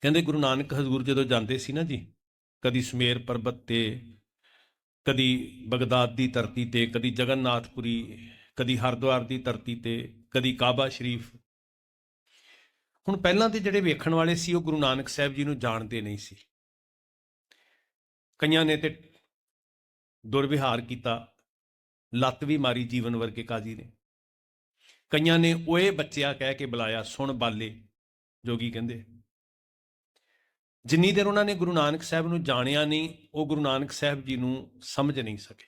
ਕਹਿੰਦੇ ਗੁਰੂ ਨਾਨਕ ਹਜ਼ੂਰ ਜਦੋਂ ਜਾਂਦੇ ਸੀ ਨਾ ਜੀ, ਕਦੀ ਸਮੇਰ ਪਰਬਤ ਤੇ, ਕਦੀ ਬਗਦਾਦ ਦੀ ਧਰਤੀ ਤੇ, ਕਦੀ ਜਗਨਨਾਥਪੁਰੀ, ਕਦੀ ਹਰਿਦੁਆਰ ਦੀ ਧਰਤੀ ਤੇ, ਕਦੀ ਕਾਬਾ ਸ਼ਰੀਫ। ਹੁਣ ਪਹਿਲਾਂ ਤੇ ਜਿਹੜੇ ਵੇਖਣ ਵਾਲੇ ਸੀ, ਉਹ ਗੁਰੂ ਨਾਨਕ ਸਾਹਿਬ ਜੀ ਨੂੰ ਜਾਣਦੇ ਨਹੀਂ ਸੀ। ਕਈਆਂ ਨੇ ਤੇ ਦੁਰਵਿਹਾਰ ਕੀਤਾ, ਲੱਤ ਵੀ ਮਾਰੀ ਜੀਵਨ ਵਰਗੇ ਕਾਜੀ ਨੇ। ਕਈਆਂ ਨੇ ਓਏ ਬੱਚਿਆ ਕਹਿ ਕੇ ਬੁਲਾਇਆ, ਸੁਣ ਬਾਲੇ ਜੋਗੀ ਕਹਿੰਦੇ। ਜਿੰਨੀ ਦੇਰ ਉਹਨਾਂ ਨੇ ਗੁਰੂ ਨਾਨਕ ਸਾਹਿਬ ਨੂੰ ਜਾਣਿਆ ਨਹੀਂ, ਉਹ ਗੁਰੂ ਨਾਨਕ ਸਾਹਿਬ ਜੀ ਨੂੰ ਸਮਝ ਨਹੀਂ ਸਕੇ।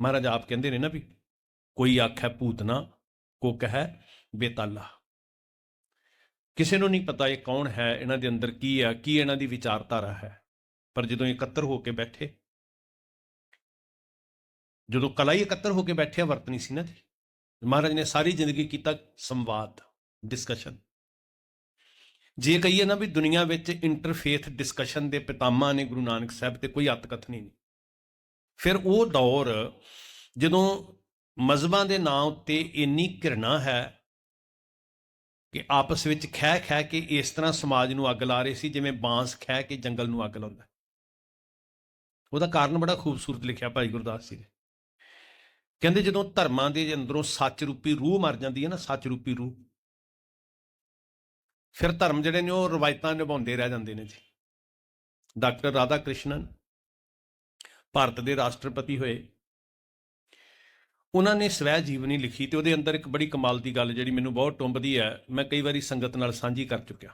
ਮਹਾਰਾਜ ਆਪ ਕਹਿੰਦੇ ਨੇ ਨਾ ਵੀ ਕੋਈ ਆਖੈ ਭੂਤਨਾ ਕੋ ਕਹੈ ਬੇਤਾਲਾ। ਕਿਸੇ ਨੂੰ ਨਹੀਂ ਪਤਾ ਇਹ ਕੌਣ ਹੈ, ਇਹਨਾਂ ਦੇ ਅੰਦਰ ਕੀ ਹੈ, ਕੀ ਇਹਨਾਂ ਦੀ ਵਿਚਾਰਧਾਰਾ ਹੈ। ਪਰ ਜਦੋਂ ਇਕੱਤਰ ਹੋ ਕੇ ਬੈਠੇ, ਜਦੋਂ ਕਲਾ ਹੀ ਇਕੱਤਰ ਹੋ ਕੇ ਬੈਠਿਆ ਵਰਤਨੀ ਸੀ ਨਾ ਜੀ ਮਹਾਰਾਜ ਨੇ ਸਾਰੀ ਜ਼ਿੰਦਗੀ ਕੀਤਾ ਸੰਵਾਦ ਡਿਸਕਸ਼ਨ ਜੇ ਕਹੀਏ ਨਾ ਵੀ ਦੁਨੀਆ ਵਿੱਚ ਇੰਟਰਫੇਥ ਡਿਸਕਸ਼ਨ ਦੇ ਪਿਤਾਮਾ ਨੇ ਗੁਰੂ ਨਾਨਕ ਸਾਹਿਬ ਤੇ ਕੋਈ ਅਤਕਥਨੀ ਨਹੀਂ। ਫਿਰ ਉਹ ਦੌਰ ਜਦੋਂ ਮਜ਼ਹਬਾਂ ਦੇ ਨਾਂ ਉੱਤੇ ਇੰਨੀ ਘਿਰਣਾ ਹੈ ਕਿ ਆਪਸ ਵਿੱਚ ਖਹਿ ਖਹਿ ਕੇ ਇਸ ਤਰ੍ਹਾਂ ਸਮਾਜ ਨੂੰ ਅੱਗ ਲਾ ਰਹੇ ਸੀ ਜਿਵੇਂ ਬਾਂਸ ਖਹਿ ਕੇ ਜੰਗਲ ਨੂੰ ਅੱਗ ਲਾਉਂਦਾ। ਉਹਦਾ ਕਾਰਨ ਬੜਾ ਖੂਬਸੂਰਤ ਲਿਖਿਆ ਭਾਈ ਗੁਰਦਾਸ ਜੀ ਨੇ। ਕਹਿੰਦੇ ਜਦੋਂ ਧਰਮਾਂ ਦੇ ਅੰਦਰੋਂ ਸੱਚ ਰੂਪੀ ਰੂਹ ਮਰ ਜਾਂਦੀ ਹੈ ਨਾ, ਸੱਚ ਰੂਪੀ ਰੂਹ ਫਿਰ ਧਰਮ ਜਿਹੜੇ ਨੇ ਉਹ ਰਵਾਇਤਾਂ ਨਿਭਾਉਂਦੇ ਰਹਿ ਜਾਂਦੇ ਨੇ ਜੀ। ਡਾਕਟਰ ਰਾਧਾ ਕ੍ਰਿਸ਼ਨਨ ਭਾਰਤ ਦੇ ਰਾਸ਼ਟਰਪਤੀ ਹੋਏ। ਉਹਨਾਂ ਨੇ ਸਵੈ ਜੀਵਨੀ ਲਿਖੀ ਤੇ ਉਹਦੇ ਅੰਦਰ ਇੱਕ ਬੜੀ ਕਮਾਲ ਦੀ ਗੱਲ ਜਿਹੜੀ ਮੈਨੂੰ ਬਹੁਤ ਟੁੰਬਦੀ ਹੈ, ਮੈਂ ਕਈ ਵਾਰੀ ਸੰਗਤ ਨਾਲ ਸਾਂਝੀ ਕਰ ਚੁੱਕਿਆ।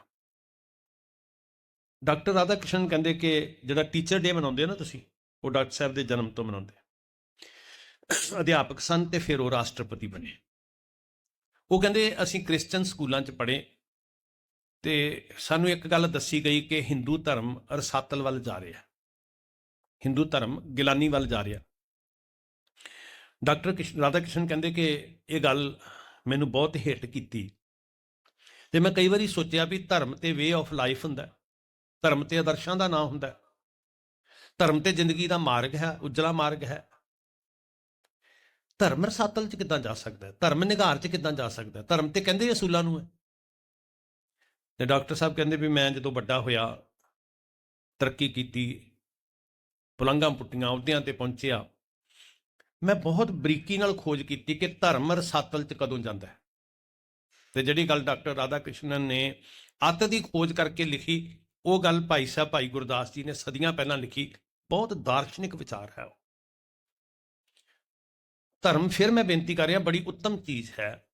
ਡਾਕਟਰ ਰਾਧਾ ਕ੍ਰਿਸ਼ਨ ਕਹਿੰਦੇ ਕਿ ਜਿਹੜਾ ਟੀਚਰ ਡੇ ਮਨਾਉਂਦੇ ਹੋ ਨਾ ਤੁਸੀਂ, ਉਹ ਡਾਕਟਰ ਸਾਹਿਬ ਦੇ ਜਨਮ ਤੋਂ ਮਨਾਉਂਦੇ ਅਧਿਆਪਕ ਸਨ ਤੇ ਫਿਰ ਉਹ ਰਾਸ਼ਟਰਪਤੀ ਬਣੇ। ਉਹ ਕਹਿੰਦੇ ਅਸੀਂ ਕ੍ਰਿਸਚੀਅਨ ਸਕੂਲਾਂ 'ਚ ਪੜ੍ਹੇ ਤੇ ਸਾਨੂੰ ਇੱਕ ਗੱਲ ਦੱਸੀ ਗਈ ਕਿ ਹਿੰਦੂ ਧਰਮ ਰਸਾਤਲ ਵੱਲ ਜਾ ਰਿਹਾ ਹਿੰਦੂ ਧਰਮ ਗਿਲਾਨੀ ਵੱਲ ਜਾ ਰਿਹਾ। ਡਾਕਟਰ ਕ੍ਰਿਸ਼ਨ ਰਾਧਾ ਕ੍ਰਿਸ਼ਨ ਕਹਿੰਦੇ ਕਿ ਇਹ ਗੱਲ ਮੈਨੂੰ ਬਹੁਤ ਹਿੱਟ ਕੀਤੀ। ਤੇ ਮੈਂ ਕਈ ਵਾਰੀ ਸੋਚਿਆ ਵੀ ਧਰਮ ਤੇ ਵੇ ਆਫ ਲਾਈਫ ਹੁੰਦਾ ਧਰਮ ਤੇ ਆਦਰਸ਼ਾਂ ਦਾ ਨਾਮ ਹੁੰਦਾ ਧਰਮ ਤੇ ਜ਼ਿੰਦਗੀ ਦਾ ਮਾਰਗ ਹੈ, ਉਜਲਾ ਮਾਰਗ ਹੈ। ਧਰਮ ਰਸਾਤਲ ਚ ਕਿੱਦਾਂ ਜਾ ਸਕਦਾ ਹੈ? ਧਰਮ ਨਿਗਾਰ ਚ ਕਿੱਦਾਂ ਜਾ ਸਕਦਾ ਹੈ? ਧਰਮ ਤੇ ਕਹਿੰਦੇ ਅਸੂਲਾਂ ਨੂੰ ਹੈ। ਤੇ ਡਾਕਟਰ ਸਾਹਿਬ ਕਹਿੰਦੇ ਵੀ ਮੈਂ ਜਦੋਂ ਵੱਡਾ ਹੋਇਆ, ਤਰੱਕੀ ਕੀਤੀ, ਪੁਲੰਘਾਂ ਪੁੱਟੀਆਂ, ਅਹੁਦਿਆਂ ਤੇ ਪਹੁੰਚਿਆ, ਮੈਂ ਬਹੁਤ ਬਰੀਕੀ ਨਾਲ ਖੋਜ ਕੀਤੀ ਕਿ ਧਰਮ ਰਸਾਤਲ ਚ ਕਦੋਂ ਜਾਂਦਾ ਹੈ। ਤੇ ਜਿਹੜੀ ਗੱਲ ਡਾਕਟਰ ਰਾਧਾ ਕ੍ਰਿਸ਼ਨਨ ਨੇ ਅੱਤ ਦੀ ਖੋਜ ਕਰਕੇ ਲਿਖੀ, ਉਹ ਗੱਲ ਭਾਈ ਸਾਹਿਬ, ਭਾਈ ਗੁਰਦਾਸ ਜੀ ਨੇ ਸਦੀਆਂ ਪਹਿਲਾਂ ਲਿਖੀ, ਬਹੁਤ ਦਾਰਸ਼ਨਿਕ ਵਿਚਾਰ ਹੈ ਉਹ। ਧਰਮ, ਫਿਰ ਮੈਂ ਬੇਨਤੀ ਕਰ ਰਿਹਾ, ਬੜੀ ਉੱਤਮ ਚੀਜ਼ ਹੈ।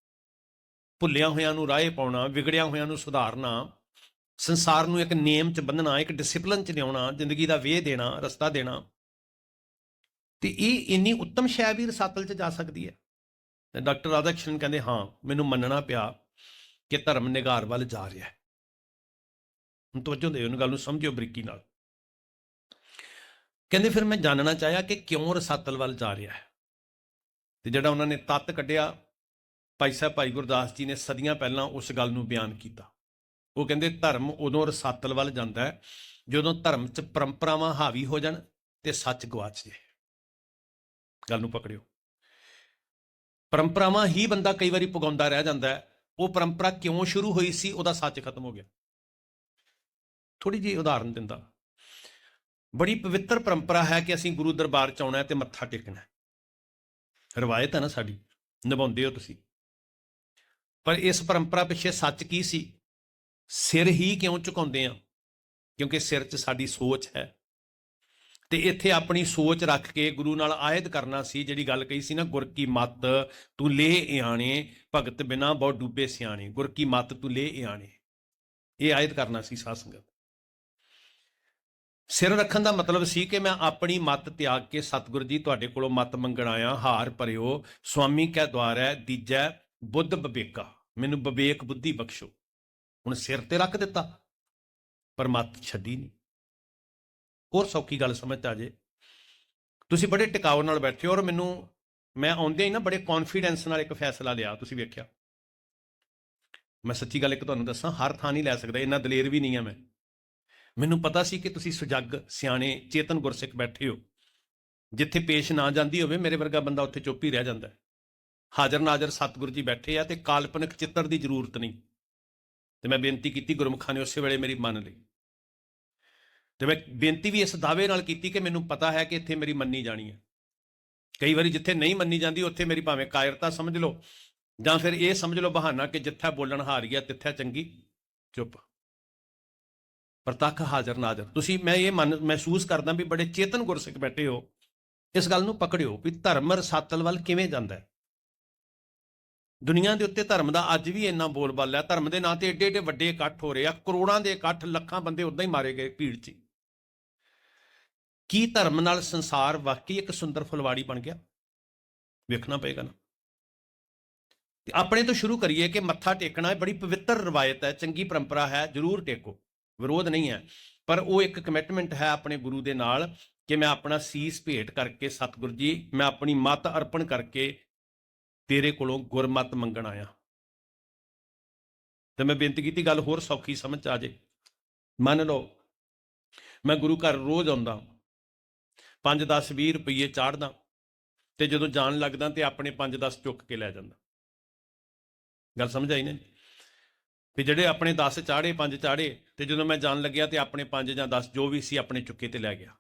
ਭੁੱਲਿਆਂ ਹੋਇਆਂ ਨੂੰ ਰਾਹੇ ਪਾਉਣਾ ਵਿਗੜਿਆਂ ਹੋਇਆਂ ਨੂੰ ਸੁਧਾਰਨਾ ਸੰਸਾਰ ਨੂੰ ਇੱਕ ਨੇਮ 'ਚ ਬੰਨਣਾ ਇੱਕ ਡਿਸਪਲਿਨ 'ਚ ਲਿਆਉਣਾ ਜ਼ਿੰਦਗੀ ਦਾ ਵੇਹ ਦੇਣਾ ਰਸਤਾ ਦੇਣਾ। ਤੇ ਇਹ ਇੰਨੀ ਉੱਤਮ ਸ਼ੈ ਵੀ ਰਸਾਤਲ 'ਚ ਜਾ ਸਕਦੀ ਹੈ। ਤੇ ਡਾਕਟਰ ਰਾਧਾ ਕ੍ਰਿਸ਼ਨ ਕਹਿੰਦੇ ਹਾਂ ਮੈਨੂੰ ਮੰਨਣਾ ਪਿਆ ਕਿ ਧਰਮ ਨਿਗਾਰ ਵੱਲ ਜਾ ਰਿਹਾ ਹੈ। ਹੁਣ ਤਵੱਜੋ ਦਿਓ ਉਹਨੂੰ ਗੱਲ ਨੂੰ ਸਮਝਿਓ ਬਰੀਕੀ ਨਾਲ। ਕਹਿੰਦੇ ਫਿਰ ਮੈਂ ਜਾਣਨਾ ਚਾਹਿਆ ਕਿ ਕਿਉਂ ਰਸਾਤਲ ਵੱਲ ਜਾ ਰਿਹਾ ਹੈ? ਤੇ ਜਿਹੜਾ ਉਹਨਾਂ ਨੇ ਤੱਤ ਕੱਢਿਆ ਭਾਈ ਸਾਹਿਬ, ਭਾਈ ਗੁਰਦਾਸ ਜੀ ਨੇ ਸਦੀਆਂ ਪਹਿਲਾਂ ਉਸ ਗੱਲ ਨੂੰ ਬਿਆਨ ਕੀਤਾ। ਉਹ ਕਹਿੰਦੇ, ਧਰਮ ਉਦੋਂ ਰਸਾਤਲ ਵੱਲ ਜਾਂਦਾ ਹੈ, ਜਦੋਂ ਧਰਮ 'ਚ ਪਰੰਪਰਾਵਾਂ ਹਾਵੀ ਹੋ ਜਾਣ ਤੇ ਸੱਚ ਗਵਾਚ ਜੇ ਗੱਲ ਨੂੰ ਪਕੜਿਓ। ਪਰੰਪਰਾਵਾਂ ਹੀ ਬੰਦਾ ਕਈ ਵਾਰੀ ਪੁਗਾਉਂਦਾ ਰਹਿ ਜਾਂਦਾ ਹੈ। ਉਹ ਪਰੰਪਰਾ ਕਿਉਂ ਸ਼ੁਰੂ ਹੋਈ ਸੀ, ਉਹਦਾ ਸੱਚ ਖਤਮ ਹੋ ਗਿਆ। ਥੋੜੀ ਜਿਹੀ ਉਦਾਹਰਨ ਦਿੰਦਾ। ਬੜੀ ਪਵਿੱਤਰ ਪਰੰਪਰਾ ਹੈ ਕਿ ਅਸੀਂ ਗੁਰੂ ਦਰਬਾਰ ਚ ਆਉਣਾ ਹੈ ਤੇ ਮੱਥਾ ਟੇਕਣਾ ਰਵਾਇਤ ਹੈ ਨਾ ਸਾਡੀ, ਨਿਭਾਉਂਦੇ ਹੋ ਤੁਸੀਂ। ਪਰ ਇਸ ਪਰੰਪਰਾ ਪਿੱਛੇ ਸੱਚ ਕੀ ਸੀ? ਸਿਰ ਹੀ ਕਿਉਂ ਝੁਕਾਉਂਦੇ ਆ? ਕਿਉਂਕਿ ਸਿਰ 'ਚ ਸਾਡੀ ਸੋਚ ਹੈ। ਤੇ ਇੱਥੇ ਆਪਣੀ ਸੋਚ ਰੱਖ ਕੇ ਗੁਰੂ ਨਾਲ ਆਇਦ ਕਰਨਾ ਸੀ, ਜਿਹੜੀ ਗੱਲ ਕਹੀ ਸੀ ਨਾ, ਗੁਰ ਕੀ ਮਤ ਤੂੰ ਲੈ ਇਆਣੇ, ਭਗਤ ਬਿਨਾ ਬਹੁ ਡੂਬੇ ਸਿਆਣੇ। ਗੁਰ ਕੀ ਮਤ ਤੂੰ ਲੈ ਇਆਣੇ। ਇਹ ਆਇਦ ਕਰਨਾ ਸੀ ਸਾਧ ਸੰਗਤ। ਸਿਰ ਰੱਖਣ ਦਾ ਮਤਲਬ ਸੀ ਕਿ ਮੈਂ ਆਪਣੀ ਮਤ ਤਿਆਗ ਕੇ ਸਤਿਗੁਰ ਜੀ ਤੁਹਾਡੇ ਕੋਲੋਂ ਮਤ ਮੰਗਣ ਆਇਆ। ਹਾਰ ਭਰਿਓ। ਸੁਆਮੀ ਕੈ ਦੁਆਰੈ, ਦੀਜੈ ਬੁੱਧ ਬਵੇਕਾ। ਮੈਨੂੰ ਵਿਵੇਕ ਬੁੱਧੀ ਬਖਸ਼ੋ। ਹੁਣ ਸਿਰ ਤੇ ਰੱਖ ਦਿੱਤਾ, ਪਰ ਮਤ ਛੱਡੀ ਨਹੀਂ ਹੋਰ ਸੌਖੀ ਗੱਲ ਸਮਝ 'ਚ ਆ ਜੇ। ਤੁਸੀਂ ਬੜੇ ਟਿਕਾਉ ਨਾਲ ਬੈਠੇ ਹੋ ਔਰ ਮੈਨੂੰ, ਮੈਂ ਆਉਂਦਿਆਂ ਹੀ ਨਾ ਬੜੇ ਕੌਨਫੀਡੈਂਸ ਨਾਲ ਇੱਕ ਫੈਸਲਾ ਲਿਆ, ਤੁਸੀਂ ਵੇਖਿਆ। ਮੈਂ ਸੱਚੀ ਗੱਲ ਇੱਕ ਤੁਹਾਨੂੰ ਦੱਸਾਂ, ਹਰ ਥਾਂ ਨਹੀਂ ਲੈ ਸਕਦਾ, ਇੰਨਾ ਦਲੇਰ ਵੀ ਨਹੀਂ ਆ ਮੈਂ। ਮੈਨੂੰ ਪਤਾ ਸੀ ਕਿ ਤੁਸੀਂ ਸੁਜੱਗ, ਸਿਆਣੇ, ਚੇਤਨ ਗੁਰਸਿੱਖ ਬੈਠੇ ਹੋ। ਜਿੱਥੇ ਪੇਸ਼ ਨਾ ਜਾਂਦੀ ਹੋਵੇ, ਮੇਰੇ ਵਰਗਾ ਬੰਦਾ ਉੱਥੇ ਚੁੱਪ ਹੀ ਰਹਿ ਜਾਂਦਾ। ਹਾਜ਼ਰ ਨਾਜ਼ਰ ਸਤਿਗੁਰੂ ਜੀ ਬੈਠੇ ਆ ਤੇ ਕਾਲਪਨਿਕ ਚਿੱਤਰ ਦੀ ਜ਼ਰੂਰਤ ਨਹੀਂ। ਤੇ ਮੈਂ ਬੇਨਤੀ ਕੀਤੀ ਗੁਰਮੁਖਾਂ ਨੇ ਉਸੇ ਵੇਲੇ ਮੇਰੀ ਮੰਨ ਲਈ। ਤੇ ਮੈਂ ਬੇਨਤੀ ਵੀ ਇਸ ਦਾਅਵੇ ਨਾਲ ਕੀਤੀ ਕਿ ਮੈਨੂੰ ਪਤਾ ਹੈ ਕਿ ਇੱਥੇ ਮੇਰੀ ਮੰਨੀ ਜਾਣੀ ਹੈ। ਕਈ ਵਾਰੀ ਜਿੱਥੇ ਨਹੀਂ ਮੰਨੀ ਜਾਂਦੀ, ਉੱਥੇ ਮੇਰੀ ਭਾਵੇਂ ਕਾਇਰਤਾ ਸਮਝ ਲਓ, ਜਾਂ ਫਿਰ ਇਹ ਸਮਝ ਲਓ ਬਹਾਨਾ ਕਿ ਜਿੱਥੇ ਬੋਲਣ ਹਾਰ ਗਿਆ ਤਿੱਥੇ ਚੰਗੀ। ਚੁੱਪ। ਪ੍ਰਤੱਖ ਹਾਜ਼ਰ ਨਾਜ਼ਰ। ਤੁਸੀਂ, ਮੈਂ ਇਹ ਮਨ, ਮਹਿਸੂਸ ਕਰਦਾ ਵੀ ਬੜੇ ਚੇਤਨ ਗੁਰਸਿੱਖ ਬੈਠੇ ਹੋ। ਇਸ ਗੱਲ ਨੂੰ ਪਕੜਿਓ ਵੀ ਧਰਮ ਰਸਾਤਲ ਵੱਲ ਕਿਵੇਂ ਜਾਂਦਾ ਹੈ। ਦੁਨੀਆ ਦੇ ਉੱਤੇ ਧਰਮ ਦਾ ਅੱਜ ਵੀ ਇੰਨਾ ਬੋਲਬਾਲਾ ਹੈ। ਧਰਮ ਦੇ ਨਾਂ ਤੇ ਏਡੇ ਏਡੇ ਵੱਡੇ ਇਕੱਠ ਹੋ ਰਹੇ ਆ। ਕਰੋੜਾਂ ਦੇ ਇਕੱਠ ਲੱਖਾਂ ਬੰਦੇ ਉਦਾਂ ਹੀ ਮਾਰੇ ਗਏ ਭੀੜ 'ਚ। ਕੀ ਧਰਮ ਨਾਲ ਸੰਸਾਰ ਵਾਕਈ ਇੱਕ ਸੁੰਦਰ ਫੁਲਵਾੜੀ ਬਣ ਗਿਆ? ਵੇਖਣਾ ਪਏਗਾ ਨਾ। ਤੇ ਆਪਣੇ ਤੋਂ ਸ਼ੁਰੂ ਕਰੀਏ ਕਿ ਮੱਥਾ ਟੇਕਣਾ ਬੜੀ ਪਵਿੱਤਰ ਰਵਾਇਤ ਹੈ, ਚੰਗੀ ਪਰੰਪਰਾ ਹੈ, ਜ਼ਰੂਰ ਟੇਕੋ। ਵਿਰੋਧ ਨਹੀਂ ਹੈ। ਪਰ ਉਹ ਇੱਕ ਕਮਿਟਮੈਂਟ ਹੈ ਆਪਣੇ ਗੁਰੂ ਦੇ ਨਾਲ ਕਿ ਮੈਂ ਆਪਣਾ ਸੀਸ ਭੇਟ ਕਰਕੇ ਸਤਿਗੁਰ ਜੀ, ਮੈਂ ਆਪਣੀ ਮੱਤ ਅਰਪਣ ਕਰਕੇ ਤੇਰੇ ਕੋਲੋਂ ਗੁਰਮਤ ਮੰਗਣ ਆਇਆ। ਤੇ ਮੈਂ ਬੇਨਤੀ ਕੀਤੀ, ਗੱਲ ਹੋਰ ਸੌਖੀ ਸਮਝ 'ਚ ਆ ਜੇ। ਮੰਨ ਲਓ, ਮੈਂ ਗੁਰੂ ਘਰ ਰੋਜ਼ ਆਉਂਦਾ 5 10 20 ਰੁਪਏ ਚਾੜਦਾ ਤੇ ਜਦੋਂ ਜਾਣ ਲੱਗਦਾ ਤੇ ਆਪਣੇ 5 10 ਚੁੱਕ ਕੇ ਲੈ ਜਾਂਦਾ। ਗੱਲ ਸਮਝ ਆਈ ਨਾ ਜੀ? ਵੀ ਜਿਹੜੇ ਆਪਣੇ 10 ਚਾੜੇ 5 ਚਾੜੇ ਤੇ ਜਦੋਂ ਮੈਂ ਜਾਣ ਲੱਗਿਆ ਤੇ ਆਪਣੇ 5 ਜਾਂ 10 ਜੋ ਵੀ ਸੀ ਆਪਣੇ ਚੁੱਕੇ ਤੇ ਲੈ ਗਿਆ।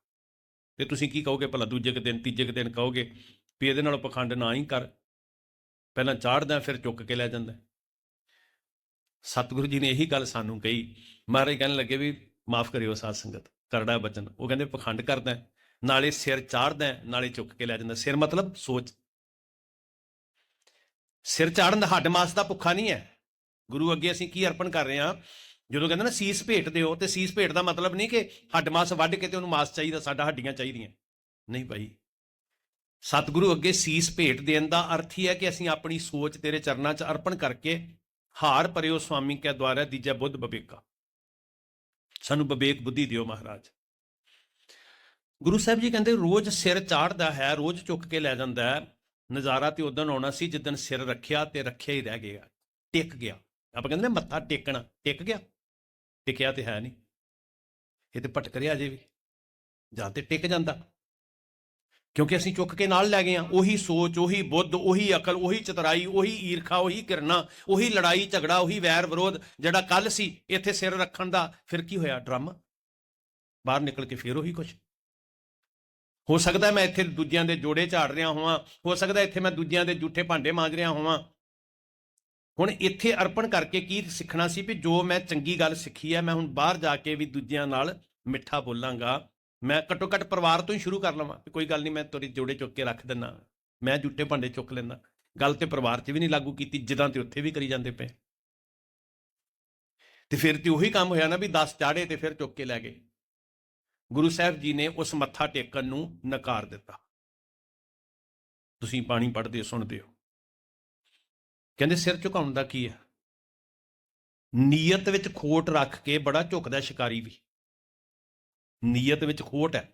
ਤੇ ਤੁਸੀਂ ਕੀ ਕਹੋਗੇ ਭਲਾ ਦੂਜੇ ਕੁ ਦਿਨ, ਤੀਜੇ ਕੁ ਦਿਨ ਕਹੋਗੇ ਵੀ ਇਹਦੇ ਨਾਲੋਂ ਪਖੰਡ ਨਾ ਹੀ ਕਰ। ਪਹਿਲਾਂ ਚਾੜਦਾ ਫਿਰ ਚੁੱਕ ਕੇ ਲੈ ਜਾਂਦਾ। ਸਤਿਗੁਰੂ ਜੀ ਨੇ ਇਹੀ ਗੱਲ ਸਾਨੂੰ ਕਹੀ। ਮਹਾਰਾਜ ਕਹਿਣ ਲੱਗੇ ਵੀ ਮਾਫ ਕਰਿਓ ਸਾਧ ਸੰਗਤ, ਕਰੜਾ ਬਚਨ। ਉਹ ਕਹਿੰਦੇ ਪਖੰਡ ਕਰਦਾ ਨਾਲੇ ਸਿਰ ਚਾੜਦਾ ਨਾਲੇ ਚੁੱਕ ਕੇ ਲੈ ਜਾਂਦਾ। ਸਿਰ ਮਤਲਬ ਸੋਚ। ਸਿਰ ਚਾੜਨ ਦਾ ਹੱਡ ਮਾਸ ਦਾ ਭੁੱਖਾ ਨਹੀਂ ਹੈ। ਗੁਰੂ ਅੱਗੇ ਅਸੀਂ ਕੀ ਅਰਪਣ ਕਰ ਰਹੇ ਹਾਂ? ਜਦੋਂ ਕਹਿੰਦੇ ਨਾ ਸੀਸ ਭੇਟ ਦਿਓ ਤੇ ਸੀਸ ਭੇਟ ਦਾ ਮਤਲਬ ਨਹੀਂ ਕਿ ਹੱਡ ਮਾਸ ਵੱਢ ਕੇ ਤੇ ਉਹਨੂੰ ਮਾਸ ਚਾਹੀਦਾ, ਸਾਡਾ ਹੱਡੀਆਂ ਚਾਹੀਦੀਆਂ। ਨਹੀਂ ਭਾਈ ਸਤਿਗੁਰੂ ਅੱਗੇ ਸੀਸ ਭੇਟ ਦੇਣ ਦਾ ਅਰਥ ਹੀ ਹੈ ਕਿ ਅਸੀਂ ਆਪਣੀ ਸੋਚ ਤੇਰੇ ਚਰਨਾਂ 'ਚ ਅਰਪਣ ਕਰਕੇ ਹਾਰ ਪਰਿਓ ਸੁਆਮੀ ਕੈ ਦੁਆਰਾ, ਦੀਜਾ ਬੁੱਧ ਬਵੇਕਾ। ਸਾਨੂੰ ਵਿਵੇਕ ਬੁੱਧੀ ਦਿਓ ਮਹਾਰਾਜ। ਗੁਰੂ ਸਾਹਿਬ ਜੀ ਕਹਿੰਦੇ, ਰੋਜ਼ ਸਿਰ ਚਾੜਦਾ ਹੈ, ਰੋਜ਼ ਚੁੱਕ ਕੇ ਲੈ ਜਾਂਦਾ ਹੈ। ਨਜ਼ਾਰਾ ਤੇ ਉਦੋਂ ਆਉਣਾ ਸੀ ਜਿੱਦਣ ਸਿਰ ਰੱਖਿਆ ਤੇ ਰੱਖਿਆ ਹੀ ਰਹਿ ਗਿਆ, ਟਿਕ ਗਿਆ। ਆਪਾਂ ਕਹਿੰਦੇ ਨੇ ਮੱਥਾ ਟੇਕਣਾ, ਟਿਕ ਗਿਆ। ਟਿਕਿਆ ਤੇ ਹੈ ਨਹੀਂ। ਇਹ ਤੇ ਭਟਕ ਰਿਹਾ ਅਜੇ ਵੀ। ਜਾਂ ਤੇ ਟਿਕ ਜਾਂਦਾ। ਕਿਉਂਕਿ ਅਸੀਂ ਚੁੱਕ ਕੇ ਨਾਲ ਲੈ ਗਏ ਆ ਉਹੀ ਸੋਚ, ਉਹੀ ਬੁੱਧ, ਉਹੀ ਅਕਲ, ਉਹੀ ਚਤਰਾਈ, ਉਹੀ ਈਰਖਾ, ਉਹੀ ਕਿਰਨਾ ਉਹੀ ਲੜਾਈ, ਝਗੜਾ, ਉਹੀ ਵੈਰ ਵਿਰੋਧ ਜਿਹੜਾ ਕੱਲ ਸੀ, ਇੱਥੇ ਸਿਰ ਰੱਖਣ ਦਾ ਫਿਰ ਕੀ ਹੋਇਆ? ਡਰਾਮਾ। ਬਾਹਰ ਨਿਕਲ ਕੇ ਫਿਰ ਉਹੀ ਕੁਝ ਹੋ ਸਕਦਾ ਮੈਂ ਇੱਥੇ ਦੂਜਿਆਂ ਦੇ ਜੋੜੇ ਝਾੜ ਰਿਹਾ ਹੋਵਾਂ। ਹੋ ਸਕਦਾ ਇੱਥੇ ਮੈਂ ਦੂਜਿਆਂ ਦੇ ਝੂਠੇ ਭਾਂਡੇ ਮਾਂਜ ਰਿਹਾ ਹੋਵਾਂ। ਹੁਣ ਇੱਥੇ ਅਰਪਣ ਕਰਕੇ ਕੀ ਸਿੱਖਣਾ ਸੀ ਵੀ ਜੋ ਮੈਂ ਚੰਗੀ ਗੱਲ ਸਿੱਖੀ ਹੈ, ਮੈਂ ਹੁਣ ਬਾਹਰ ਜਾ ਕੇ ਵੀ ਦੂਜਿਆਂ ਨਾਲ ਮਿੱਠਾ ਬੋਲਾਂਗਾ। ਮੈਂ ਘੱਟੋ ਘੱਟ ਪਰਿਵਾਰ ਤੋਂ ਹੀ ਸ਼ੁਰੂ ਕਰ ਲਵਾਂ ਕੋਈ ਗੱਲ ਨਹੀਂ ਮੈਂ ਤੇਰੇ ਜੋੜੇ ਚੁੱਕ ਕੇ ਰੱਖ ਦਿੰਨਾ ਮੈਂ ਝੂਠੇ ਭਾਂਡੇ ਚੁੱਕ ਲੈਂਦਾ। ਗੱਲ ਤੇ ਪਰਿਵਾਰ 'ਚ ਵੀ ਨਹੀਂ ਲਾਗੂ ਕੀਤੀ ਜਿੱਦਾਂ ਤੇ ਉੱਥੇ ਵੀ ਕਰੀ ਜਾਂਦੇ ਪਏ। ਤੇ ਫਿਰ ਤੇ ਉਹੀ ਕੰਮ ਹੋਇਆ ਨਾ ਵੀ 10 ਚਾੜੇ ਤੇ ਫਿਰ ਚੁੱਕ ਕੇ ਲੈ ਗਏ। ਗੁਰੂ ਸਾਹਿਬ ਜੀ ਨੇ ਉਸ ਮੱਥਾ ਟੇਕਣ ਨੂੰ ਨਕਾਰ ਦਿੱਤਾ। ਤੁਸੀਂ ਬਾਣੀ ਪੜ੍ਹਦੇ ਹੋ, ਸੁਣਦੇ ਹੋ। ਕਹਿੰਦੇ ਸਿਰ ਝੁਕਾਉਣ ਦਾ ਕੀ ਹੈ? ਨੀਅਤ ਵਿੱਚ ਖੋਟ ਰੱਖ ਕੇ ਬੜਾ ਝੁਕਦਾ ਸ਼ਿਕਾਰੀ ਵੀ। ਨੀਅਤ ਵਿੱਚ ਖੋਟ ਹੈ।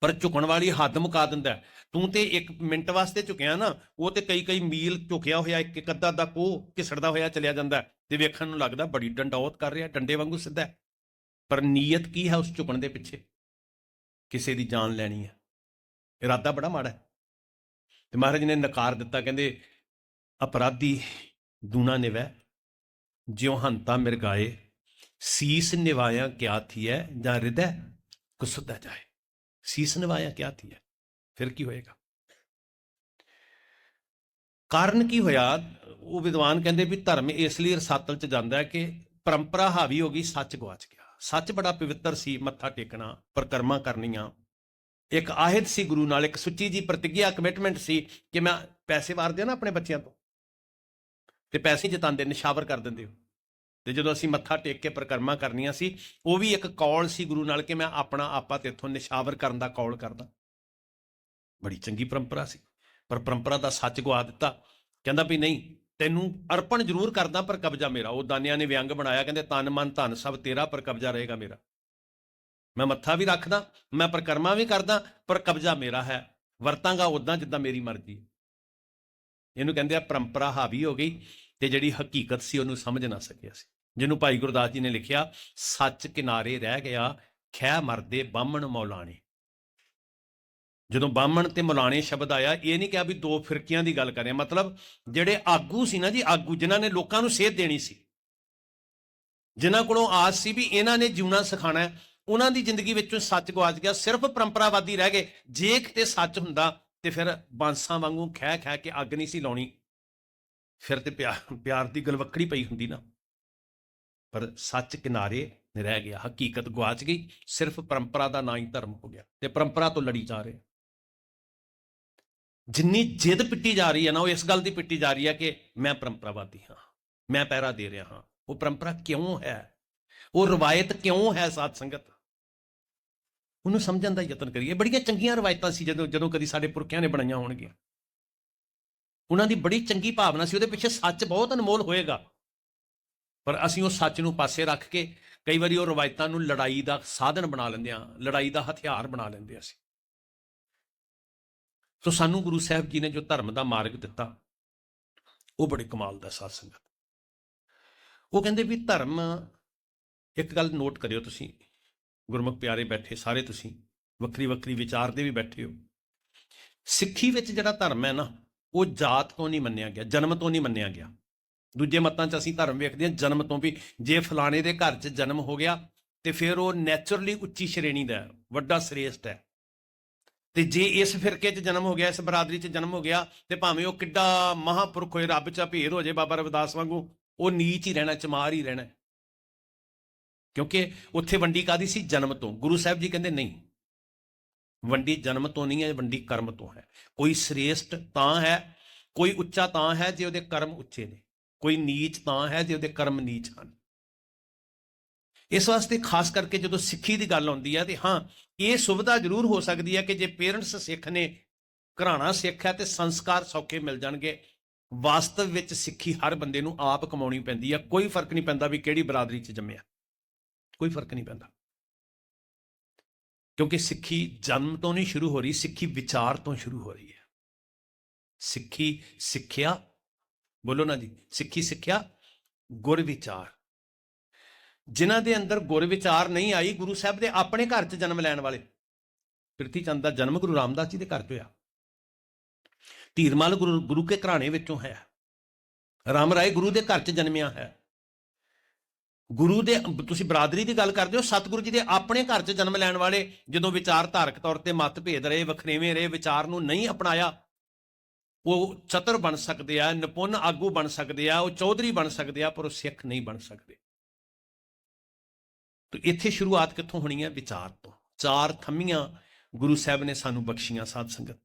ਪਰ ਝੁਕਣ ਵਾਲੀ ਹੱਦ ਮੁਕਾ ਦਿੰਦਾ ਤੂੰ ਤੇ ਇੱਕ ਮਿੰਟ ਵਾਸਤੇ ਝੁਕਿਆ ਨਾ, ਉਹ ਤੇ ਕਈ ਕਈ ਮੀਲ ਝੁਕਿਆ ਹੋਇਆ, ਇੱਕ ਇੱਕ ਅੱਧਾ ਦਾ ਕੋਹ ਘਿਸੜਦਾ ਹੋਇਆ ਚਲਿਆ ਜਾਂਦਾ ਤੇ ਵੇਖਣ ਨੂੰ ਲੱਗਦਾ ਬੜੀ ਡੰਡੌਤ ਕਰ ਰਿਹਾ, ਡੰਡੇ ਵਾਂਗੂ ਸਿੱਧਾ ਪਰ ਨੀਅਤ ਕੀ ਹੈ ਉਸ ਝੁਕਣ ਦੇ ਪਿੱਛੇ? ਕਿਸੇ ਦੀ ਜਾਨ ਲੈਣੀ ਹੈ। ਇਰਾਦਾ ਬੜਾ ਮਾੜਾ ਹੈ। ਤੇ ਮਹਾਰਾਜ ਨੇ ਨਕਾਰ ਦਿੱਤਾ, ਕਹਿੰਦੇ, ਅਪਰਾਧੀ ਦੂਣਾ ਨਿਵੈ, ਜਿਉ ਹੰਤਾ ਮਿਰਗਾਏ ਸੀਸ ਨਿਵਾਇਆ ਕਿਆ ਥੀਐ ਜਾਂ ਹਿਰਦੈ ਕੁਸੁੱਦਾ ਜਾਏ। ਸੀਸ ਨਿਵਾਇਆ ਕਿਆ ਥੀਐ? ਫਿਰ ਕੀ ਹੋਏਗਾ? ਕਾਰਨ ਕੀ ਹੋਇਆ? ਉਹ ਵਿਦਵਾਨ ਕਹਿੰਦੇ ਵੀ ਧਰਮ ਇਸ ਲਈ ਰਸਾਤਲ ਚ ਜਾਂਦਾ ਹੈ ਕਿ ਪਰੰਪਰਾ ਹਾਵੀ ਹੋ ਗਈ, ਸੱਚ ਗਵਾਚ ਗਿਆ। ਸੱਚ ਬੜਾ ਪਵਿੱਤਰ ਸੀ, ਮੱਥਾ ਟੇਕਣਾ, ਪਰਕਰਮਾ ਕਰਨੀਆਂ। ਇੱਕ ਆਹਿਦ ਸੀ ਗੁਰੂ ਨਾਲ, ਇੱਕ ਸੁੱਚੀ ਜੀ ਪ੍ਰਤੀਗਿਆ ਕਮਿਟਮੈਂਟ ਸੀ ਕਿ ਮੈਂ ਪੈਸੇ ਵਾਰਦੇ ਨਾ ਆਪਣੇ ਬੱਚਿਆਂ ਤੋਂ। ਤੇ ਪੈਸੇ ਜਿਤਾਉਂਦੇ, ਨਿਸ਼ਾਵਰ ਕਰ ਦਿੰਦੇ ਹੋ। ਤੇ ਜਦੋਂ ਅਸੀਂ ਮੱਥਾ ਟੇਕ ਕੇ ਪ੍ਰਕਰਮਾ ਕਰਨੀਆਂ ਸੀ, ਉਹ ਵੀ ਇੱਕ ਕੌਲ ਸੀ ਗੁਰੂ ਨਾਲ ਕਿ ਮੈਂ ਆਪਣਾ ਆਪਾ ਤੇ ਇੱਥੋਂ ਨਿਸ਼ਾਵਰ ਕਰਨ ਦਾ ਕੌਲ ਕਰਦਾ। ਬੜੀ ਚੰਗੀ ਪਰੰਪਰਾ ਸੀ। ਪਰ ਪਰੰਪਰਾ ਦਾ ਸੱਚ ਗਵਾ ਦਿੱਤਾ। ਕਹਿੰਦਾ ਵੀ ਨਹੀਂ, ਤੈਨੂੰ ਅਰਪਣ ਜ਼ਰੂਰ ਕਰਦਾ ਪਰ ਕਬਜ਼ਾ ਮੇਰਾ। ਉਹ ਦਾਨਿਆਂ ਨੇ ਵਿਅੰਗ ਬਣਾਇਆ, ਕਹਿੰਦੇ ਤਨ ਮਨ ਧਨ ਸਭ ਤੇਰਾ ਪਰ ਕਬਜ਼ਾ ਰਹੇਗਾ ਮੇਰਾ। ਮੈਂ ਮੱਥਾ ਵੀ ਰੱਖਦਾ, ਮੈਂ ਪ੍ਰਕਰਮਾ ਵੀ ਕਰਦਾ, ਪਰ ਕਬਜ਼ਾ ਮੇਰਾ ਹੈ। ਵਰਤਾਂਗਾ ਉਦਾਂ ਜਿੱਦਾਂ ਮੇਰੀ ਮਰਜ਼ੀ ਇਹਨੂੰ ਕਹਿੰਦੇ ਆ ਪਰੰਪਰਾ ਹਾਵੀ ਹੋ ਗਈ। ਤੇ ਜਿਹੜੀ ਹਕੀਕਤ ਸੀ ਉਹਨੂੰ ਸਮਝ ਨਾ ਸਕਿਆ ਸੀ। ਜਿਹਨੂੰ ਭਾਈ ਗੁਰਦਾਸ ਜੀ ਨੇ ਲਿਖਿਆ, ਸੱਚ ਕਿਨਾਰੇ ਰਹਿ ਗਿਆ, ਖਹਿ ਮਰਦੇ ਬਾਹਮਣ ਮੌਲਾਣੇ। ਜਦੋਂ ਬਾਹਮਣ ਤੇ ਮੌਲਾਣੇ ਸ਼ਬਦ ਆਇਆ, ਇਹ ਨਹੀਂ ਕਿਹਾ ਵੀ ਦੋ ਫਿਰਕੀਆਂ ਦੀ ਗੱਲ ਕਰੇ ਮਤਲਬ ਜਿਹੜੇ ਆਗੂ ਸੀ ਨਾ ਜੀ, ਆਗੂ ਜਿਨ੍ਹਾਂ ਨੇ ਲੋਕਾਂ ਨੂੰ ਸੇਧ ਦੇਣੀ ਸੀ। ਜਿਨ੍ਹਾਂ ਕੋਲੋਂ ਆਸ ਸੀ ਵੀ ਇਹਨਾਂ ਨੇ ਜਿਉਣਾ ਸਿਖਾਣਾ ਹੈ, ਉਹਨਾਂ ਦੀ ਜ਼ਿੰਦਗੀ ਵਿੱਚੋਂ ਸੱਚ ਗਵਾਚ ਗਿਆ, ਸਿਰਫ ਪਰੰਪਰਾਵਾਦੀ ਰਹਿ ਗਏ। ਜੇ ਕਿਤੇ ਸੱਚ ਹੁੰਦਾ ਤੇ ਫਿਰ ਬਾਂਸਾਂ ਵਾਂਗੂ ਖਹਿ ਖਹਿ ਕੇ ਅੱਗ ਨਹੀਂ ਸੀ ਲਾਉਣੀ। ਫਿਰ ਤੇ ਪਿਆਰ ਪਿਆਰ ਦੀ ਗਲਵੱਕੜੀ ਪਈ ਹੁੰਦੀ ਨਾ। ਪਰ ਸੱਚ ਕਿਨਾਰੇ ਰਹਿ ਗਿਆ, ਹਕੀਕਤ ਗਵਾਚ ਗਈ, ਸਿਰਫ ਪਰੰਪਰਾ ਦਾ ਨਾਂ ਹੀ ਧਰਮ ਹੋ ਗਿਆ ਤੇ ਪਰੰਪਰਾ ਤੋਂ ਲੜੀ ਜਾ ਰਹੇ। ਜਿੰਨੀ ਜਿੱਦ ਪਿੱਟੀ ਜਾ ਰਹੀ ਹੈ ਨਾ, ਉਹ ਇਸ ਗੱਲ ਦੀ ਪਿੱਟੀ ਜਾ ਰਹੀ ਹੈ ਕਿ ਮੈਂ ਪਰੰਪਰਾਵਾਦੀ ਹਾਂ, ਮੈਂ ਪਹਿਰਾ ਦੇ ਰਿਹਾ ਹਾਂ। ਉਹ ਪਰੰਪਰਾ ਕਿਉਂ ਹੈ? ਉਹ ਰਵਾਇਤ ਕਿਉਂ ਹੈ ਸਾਧ ਸੰਗਤ? ਉਹਨੂੰ ਸਮਝਣ ਦਾ ਯਤਨ ਕਰੀਏ। ਬੜੀਆਂ ਚੰਗੀਆਂ ਰਵਾਇਤਾਂ ਸੀ ਜਦੋਂ ਜਦੋਂ ਕਦੀ ਸਾਡੇ ਪੁਰਖਿਆਂ ਨੇ ਬਣਾਈਆਂ ਹੋਣਗੀਆਂ। ਉਹਨਾਂ ਦੀ ਬੜੀ ਚੰਗੀ ਭਾਵਨਾ ਸੀ, ਉਹਦੇ ਪਿੱਛੇ ਸੱਚ ਬਹੁਤ ਅਨਮੋਲ ਹੋਏਗਾ। ਪਰ ਅਸੀਂ ਉਹ ਸੱਚ ਨੂੰ ਪਾਸੇ ਰੱਖ ਕੇ ਕਈ ਵਾਰੀ ਉਹ ਰਵਾਇਤਾਂ ਨੂੰ ਲੜਾਈ ਦਾ ਸਾਧਨ ਬਣਾ ਲੈਂਦੇ ਆ ਲੜਾਈ ਦਾ ਹਥਿਆਰ ਬਣਾ ਲੈਂਦੇ ਅਸੀਂ। ਸੋ ਸਾਨੂੰ ਗੁਰੂ ਸਾਹਿਬ ਜੀ ਨੇ ਜੋ ਧਰਮ ਦਾ ਮਾਰਗ ਦਿੱਤਾ, ਉਹ ਬੜੇ ਕਮਾਲ ਦਾ ਸਾਧ ਸੰਗਤ। ਉਹ ਕਹਿੰਦੇ ਵੀ ਧਰਮ, ਇੱਕ ਗੱਲ ਨੋਟ ਕਰਿਓ ਤੁਸੀਂ, ਗੁਰਮੁਖ ਪਿਆਰੇ ਬੈਠੇ ਸਾਰੇ ਤੁਸੀਂ ਵੱਖਰੀ ਵੱਖਰੀ ਵਿਚਾਰ ਦੇ ਵੀ ਬੈਠੇ ਹੋ। ਸਿੱਖੀ ਵਿੱਚ ਜਿਹੜਾ ਧਰਮ ਹੈ ਨਾ ਉਹ ਜਾਤ ਤੋਂ ਨਹੀਂ ਮੰਨਿਆ ਗਿਆ, ਜਨਮ ਤੋਂ ਨਹੀਂ ਮੰਨਿਆ ਗਿਆ। ਦੂਜੇ ਮਤਾਂ 'ਚ ਅਸੀਂ ਧਰਮ ਵੇਖਦੇ ਹਾਂ, ਜਨਮ ਤੋਂ ਵੀ ਜੇ ਫਲਾਣੇ ਦੇ ਘਰ 'ਚ ਜਨਮ ਹੋ ਗਿਆ, ਤੇ ਫਿਰ ਉਹ ਨੇਚਰਲੀ ਉੱਚੀ ਸ਼੍ਰੇਣੀ ਦਾ ਵੱਡਾ ਸ੍ਰੇਸ਼ਟ ਹੈ। ਤੇ ਜੇ ਇਸ ਫਿਰਕੇ 'ਚ ਜਨਮ ਹੋ ਗਿਆ, ਇਸ ਬਰਾਦਰੀ 'ਚ ਜਨਮ ਹੋ ਗਿਆ, ਤੇ ਭਾਵੇਂ ਉਹ ਕਿੱਡਾ ਮਹਾਪੁਰਖ ਹੋਏ, ਰੱਬ 'ਚ ਭੇਦ ਹੋ ਜੇ ਬਾਬਾ ਰਵਿਦਾਸ ਵਾਂਗੂ, ਉਹ ਨੀਚ ਹੀ ਰਹਿਣਾ, ਚਮਾਰ ਹੀ ਰਹਿਣਾ ਕਿਉਂਕਿ ਉੱਥੇ ਵੰਡੀ ਕਾਦੀ ਸੀ? ਜਨਮ ਤੋਂ। ਗੁਰੂ ਸਾਹਿਬ ਜੀ ਕਹਿੰਦੇ ਨਹੀਂ। ਵੰਡੀ ਜਨਮ ਤੋਂ ਨਹੀਂ ਹੈ ਵੰਡੀ ਕਰਮ ਤੋਂ ਹੈ। ਕੋਈ ਸ੍ਰੇਸ਼ਟ ਤਾਂ ਹੈ, ਕੋਈ ਉੱਚਾ ਤਾਂ ਹੈ ਜੇ ਉਹਦੇ ਕਰਮ ਉੱਚੇ ਨੇ। ਕੋਈ ਨੀਚ ਤਾਂ ਹੈ ਜੇ ਉਹਦੇ ਕਰਮ ਨੀਚ ਹਨ। ਇਸ ਵਾਸਤੇ ਖਾਸ ਕਰਕੇ ਜਦੋਂ ਸਿੱਖੀ ਦੀ ਗੱਲ ਆਉਂਦੀ ਹੈ ਤੇ ਹਾਂ, ਇਹ ਸੁਵਿਧਾ ਜ਼ਰੂਰ ਹੋ ਸਕਦੀ ਹੈ ਕਿ ਜੇ ਪੇਰੈਂਟਸ ਸਿੱਖ ਨੇ, ਘਰਾਣਾ ਸਿੱਖ ਹੈ ਤੇ ਸੰਸਕਾਰ ਸੌਖੇ ਮਿਲ ਜਾਣਗੇ। ਵਾਸਤਵ ਵਿੱਚ ਸਿੱਖੀ ਹਰ ਬੰਦੇ ਨੂੰ ਆਪ ਕਮਾਉਣੀ ਪੈਂਦੀ ਹੈ ਕੋਈ ਫ਼ਰਕ ਨਹੀਂ ਪੈਂਦਾ ਵੀ ਕਿਹੜੀ ਬਰਾਦਰੀ 'ਚ ਜੰਮਿਆ। ਕੋਈ ਫ਼ਰਕ ਨਹੀਂ ਪੈਂਦਾ। ਕਿਉਂਕਿ ਸਿੱਖੀ ਜਨਮ ਤੋਂ ਨਹੀਂ ਸ਼ੁਰੂ ਹੋ ਰਹੀ, ਸਿੱਖੀ ਵਿਚਾਰ ਤੋਂ ਸ਼ੁਰੂ ਹੋ ਰਹੀ ਹੈ। ਸਿੱਖੀ ਸਿੱਖਿਆ, ਬੋਲੋ ਨਾ ਜੀ, ਸਿੱਖੀ ਸਿੱਖਿਆ, ਗੁਰ ਵਿਚਾਰ। ਜਿਨ੍ਹਾਂ ਦੇ ਅੰਦਰ ਗੁਰ ਵਿਚਾਰ ਨਹੀਂ ਆਈ, ਗੁਰੂ ਸਾਹਿਬ ਦੇ ਆਪਣੇ ਘਰ 'ਚ ਜਨਮ ਲੈਣ ਵਾਲੇ। ਪ੍ਰਿਥੀ ਚੰਦ ਦਾ ਜਨਮ ਗੁਰੂ ਰਾਮਦਾਸ ਜੀ ਦੇ ਘਰ 'ਚ ਹੋਇਆ। ਧੀਰਮਾਲ ਗੁਰੂ ਗੁਰੂ ਕੇ ਘਰਾਣੇ ਵਿੱਚੋਂ ਹੈ। ਰਾਮ ਰਾਏ ਗੁਰੂ ਦੇ ਘਰ 'ਚ ਜਨਮਿਆ ਹੈ। ਗੁਰੂ ਦੇ ਤੁਸੀਂ ਬਰਾਦਰੀ ਦੀ ਗੱਲ ਕਰਦੇ ਹੋ, ਸਤਿਗੁਰੂ ਜੀ ਦੇ ਆਪਣੇ ਘਰ 'ਚ ਜਨਮ ਲੈਣ ਵਾਲੇ ਜਦੋਂ ਵਿਚਾਰ ਧਾਰਕ ਤੌਰ ਤੇ ਮਤਭੇਦ ਰਹੇ, ਵਖਰੇਵੇਂ ਰਹੇ, ਵਿਚਾਰ ਨੂੰ ਨਹੀਂ ਅਪਣਾਇਆ, ਉਹ ਚਤਰ ਬਣ ਸਕਦੇ ਆ, ਨਿਪੁੰਨ ਆਗੂ ਬਣ ਸਕਦੇ ਆ, ਉਹ ਚੌਧਰੀ ਬਣ ਸਕਦੇ ਆ, ਪਰ ਉਹ ਸਿੱਖ ਨਹੀਂ ਬਣ ਸਕਦੇ। ਤੇ ਇੱਥੇ ਸ਼ੁਰੂਆਤ ਕਿੱਥੋਂ ਹੋਣੀ ਹੈ ਵਿਚਾਰ ਤੋਂ। ਚਾਰ ਥੰਮੀਆਂ ਗੁਰੂ ਸਾਹਿਬ ਨੇ ਸਾਨੂੰ ਬਖਸ਼ੀਆਂ ਸਾਧ ਸੰਗਤ।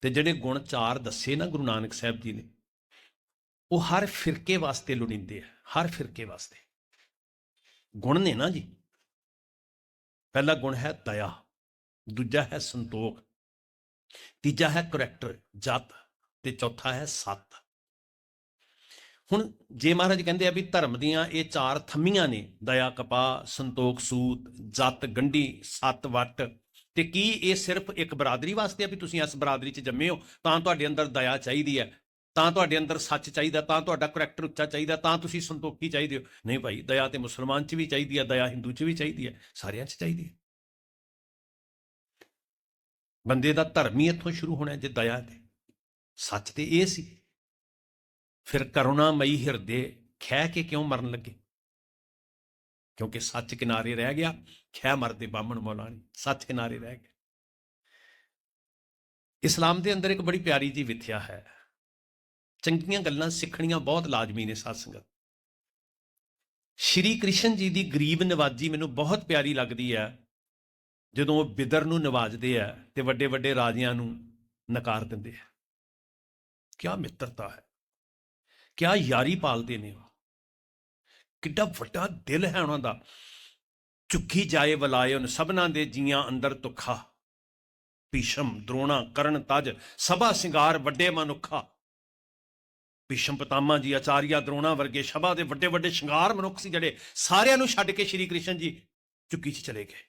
ਤੇ ਜਿਹੜੇ ਗੁਣ ਚਾਰ ਦੱਸੇ ਨਾ ਗੁਰੂ ਨਾਨਕ ਸਾਹਿਬ ਜੀ ਨੇ ਉਹ ਹਰ ਫਿਰਕੇ ਵਾਸਤੇ ਲੋੜੀਂਦੇ ਆ, ਹਰ ਫਿਰਕੇ ਵਾਸਤੇ। ਗੁਣ ਨੇ ਨਾ ਜੀ। ਪਹਿਲਾ ਗੁਣ ਹੈ ਦਇਆ, ਦੂਜਾ ਹੈ ਸੰਤੋਖ, ਤੀਜਾ ਹੈ ਕਰੈਕਟਰ, ਜਤ ਤੇ ਚੌਥਾ ਹੈ ਸਤ। ਹੁਣ ਜੇ ਮਹਾਰਾਜ ਕਹਿੰਦੇ ਆ ਵੀ ਧਰਮ ਦੀਆਂ ਇਹ ਚਾਰ ਥੰਮੀਆਂ ਨੇ, ਦਇਆ ਕਪਾ ਸੰਤੋਖ, ਸੂਤ, ਜਤ, ਗੰਢੀ, ਸਤ, ਵਟ, ਤੇ ਕੀ ਇਹ ਸਿਰਫ ਇੱਕ ਬਰਾਦਰੀ ਵਾਸਤੇ ਆ ਵੀ ਤੁਸੀਂ ਇਸ ਬਰਾਦਰੀ 'ਚ ਜੰਮੇ ਹੋ, ਤਾਂ ਤੁਹਾਡੇ ਅੰਦਰ ਦਇਆ ਚਾਹੀਦੀ ਹੈ ਤਾਂ ਤੁਹਾਡੇ ਅੰਦਰ ਸੱਚ ਚਾਹੀਦਾ, ਤਾਂ ਤੁਹਾਡਾ ਕਰੈਕਟਰ ਉੱਚਾ ਚਾਹੀਦਾ, ਤਾਂ ਤੁਸੀਂ ਸੰਤੋਖੀ ਚਾਹੀਦੇ ਹੋ। ਨਹੀਂ ਭਾਈ, ਦਇਆ ਤੇ ਮੁਸਲਮਾਨ 'ਚ ਵੀ ਚਾਹੀਦੀ ਹੈ, ਦਇਆ ਹਿੰਦੂ 'ਚ ਵੀ ਚਾਹੀਦੀ ਹੈ, ਸਾਰਿਆਂ 'ਚ ਚਾਹੀਦੀ ਹੈ। ਬੰਦੇ ਦਾ ਧਰਮ ਹੀ ਇੱਥੋਂ ਸ਼ੁਰੂ ਹੋਣਾ ਜੇ ਦਇਆ ਤੇ। ਸੱਚ ਤੇ ਇਹ ਸੀ। ਫਿਰ ਕਰੁਣਾਮਈ ਹਿਰਦੇ ਖਹਿ ਕੇ ਕਿਉਂ ਮਰਨ ਲੱਗੇ? ਕਿਉਂਕਿ ਸੱਚ ਕਿਨਾਰੇ ਰਹਿ ਗਿਆ, ਖਹਿ ਮਰਦੇ ਬਾਹਮਣ ਮੌਲਾਣੀ ਸੱਚ ਕਿਨਾਰੇ ਰਹਿ ਗਿਆ। ਇਸਲਾਮ ਦੇ ਅੰਦਰ ਇੱਕ ਬੜੀ ਪਿਆਰੀ ਜੀ ਵਿਥਿਆ ਹੈ। ਚੰਗੀਆਂ ਗੱਲਾਂ ਸਿੱਖਣੀਆਂ ਬਹੁਤ ਲਾਜ਼ਮੀ ਨੇ ਸਾਧ ਸੰਗਤ। ਸ਼੍ਰੀ ਕ੍ਰਿਸ਼ਨ ਜੀ ਦੀ ਗਰੀਬ ਨਵਾਜੀ ਮੈਨੂੰ ਬਹੁਤ ਪਿਆਰੀ ਲੱਗਦੀ ਹੈ। ਜਦੋਂ ਉਹ ਬਿਦਰ ਨੂੰ ਨਵਾਜਦੇ ਆ ਤੇ ਵੱਡੇ ਵੱਡੇ ਰਾਜਿਆਂ ਨੂੰ ਨਕਾਰ ਦਿੰਦੇ ਆ ਕੀ ਮਿੱਤਰਤਾ ਹੈ। ਕੀ ਯਾਰੀ ਪਾਲਦੇ ਨੇ ਉਹ। ਕਿੱਡਾ ਵੱਡਾ ਦਿਲ ਹੈ ਉਹਨਾਂ ਦਾ। ਚੁੱਕੀ ਜਾਏ ਵਲਾਇਨ ਸਭਨਾਂ ਦੇ ਜੀਆਂ ਅੰਦਰ ਤੁਖਾ ਭੀਸ਼ਮ, ਦਰੋਣਾ, ਕਰਨ, ਤਜ, ਸਭਾ, ਸਿੰਗਾਰ, ਵੱਡੇ ਮਨੁੱਖਾ। ਭੀਸ਼ਮ ਪਤਾਮਾ ਜੀ, ਆਚਾਰੀਆ, ਦਰੋਣਾ ਵਰਗੇ ਸਭਾ ਦੇ ਵੱਡੇ ਵੱਡੇ ਸ਼ਿੰਗਾਰ ਮਨੁੱਖ ਸੀ ਜਿਹੜੇ ਸਾਰਿਆਂ ਨੂੰ ਛੱਡ ਕੇ ਸ਼੍ਰੀ ਕ੍ਰਿਸ਼ਨ ਜੀ ਚੁੱਕੀ 'ਚ ਚਲੇ ਗਏ।